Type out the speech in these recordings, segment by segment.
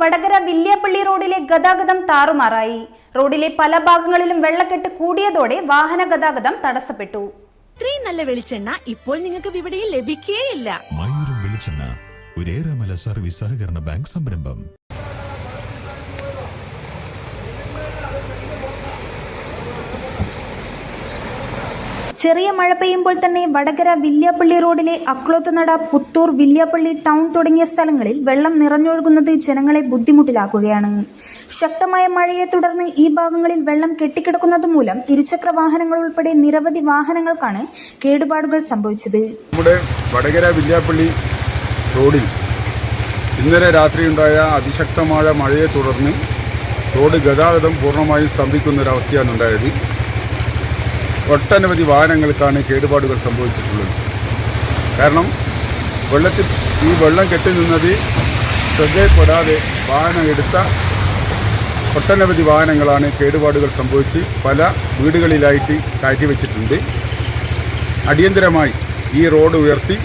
വടകര വില്യാപ്പള്ളി റോഡിലെ ഗതാഗതം താറുമാറായി. റോഡിലെ പല ഭാഗങ്ങളിലും വെള്ളക്കെട്ട് കൂടിയതോടെ വാഹന ഗതാഗതം തടസ്സപ്പെട്ടു. ഇത്രയും നല്ല വെളിച്ചെണ്ണ ഇപ്പോൾ നിങ്ങൾക്ക് വിപണിയിൽ ലഭിക്കുകയില്ല മയൂരം വെളിച്ചെണ്ണ ഒരേറെമല സർവീസ് സഹകരണ ബാങ്ക് സംരംഭം. ചെറിയ മഴ പെയ്യുമ്പോൾ തന്നെ വടകര വില്യാപ്പള്ളി റോഡിലെ അക്ലോത്തുനട പുത്തൂർ വില്യാപ്പള്ളി ടൗൺ തുടങ്ങിയ സ്ഥലങ്ങളിൽ വെള്ളം നിറഞ്ഞൊഴുകുന്നത് ജനങ്ങളെ ബുദ്ധിമുട്ടിലാക്കുകയാണ്. ശക്തമായ മഴയെ തുടർന്ന് ഈ ഭാഗങ്ങളിൽ വെള്ളം കെട്ടിക്കിടക്കുന്നത് മൂലം ഇരുചക്ര വാഹനങ്ങൾ ഉൾപ്പെടെ നിരവധി വാഹനങ്ങൾക്കാണ് കേടുപാടുകൾ സംഭവിച്ചത്. നമ്മുടെ വടകര വില്യാപ്പള്ളി റോഡിൽ ഇന്നലെ രാത്രിയുണ്ടായ അതിശക്തമായ മഴയെ തുടർന്ന് റോഡ് ഗതാഗതം പൂർണമായും സ്തംഭിക്കുന്നൊരവസ്ഥയാണ് ഉണ്ടായത്. ഒട്ടനവധി വാഹനങ്ങൾക്കാണ് കേടുപാടുകൾ സംഭവിച്ചിട്ടുള്ളത്. കാരണം വെള്ളത്തിൽ ഈ വെള്ളം കെട്ടി നിന്നത് ശ്രദ്ധയിൽപ്പെടാതെ വാഹനം എടുത്ത ഒട്ടനവധി വാഹനങ്ങളാണ് കേടുപാടുകൾ സംഭവിച്ച് പല വീടുകളിലായിട്ട് കയറ്റി വെച്ചിട്ടുണ്ട്. അടിയന്തരമായി ഈ റോഡ് ഉയർത്തി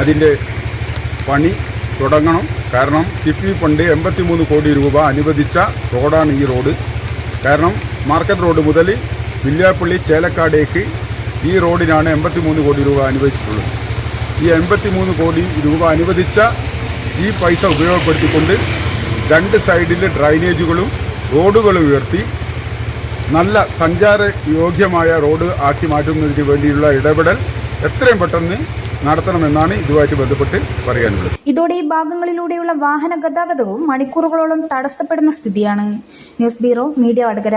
അതിന്റെ പണി തുടങ്ങണം. കാരണം കിഫ്ബി ഫണ്ട് എൺപത്തിമൂന്ന് കോടി രൂപ അനുവദിച്ച റോഡാണ് ഈ റോഡ്. കാരണം മാർക്കറ്റ് റോഡ് മുതൽ വില്യാപ്പള്ളി ചേലക്കാടേക്ക് ഈ റോഡിനാണ് എൺപത്തിമൂന്ന് കോടി രൂപ അനുവദിച്ചിട്ടുള്ളത്. ഈ എൺപത്തിമൂന്ന് കോടി രൂപ അനുവദിച്ച ഈ പൈസ ഉപയോഗപ്പെടുത്തിക്കൊണ്ട് രണ്ട് സൈഡിൽ ഡ്രൈനേജുകളും റോഡുകളും ഉയർത്തി നല്ല സഞ്ചാര യോഗ്യമായ റോഡ് ആക്കി മാറ്റുന്നതിന് വേണ്ടിയുള്ള ഇടപെടൽ എത്രയും പെട്ടെന്ന് നടത്തണമെന്നാണ് ഇതുമായിട്ട് ബന്ധപ്പെട്ട് പറയാനുള്ളത്. ഇതോടെ ഈ ഭാഗങ്ങളിലൂടെയുള്ള വാഹന ഗതാഗതവും മണിക്കൂറുകളോളം തടസ്സപ്പെടുന്ന സ്ഥിതിയാണ്. News bureau media Vadakara.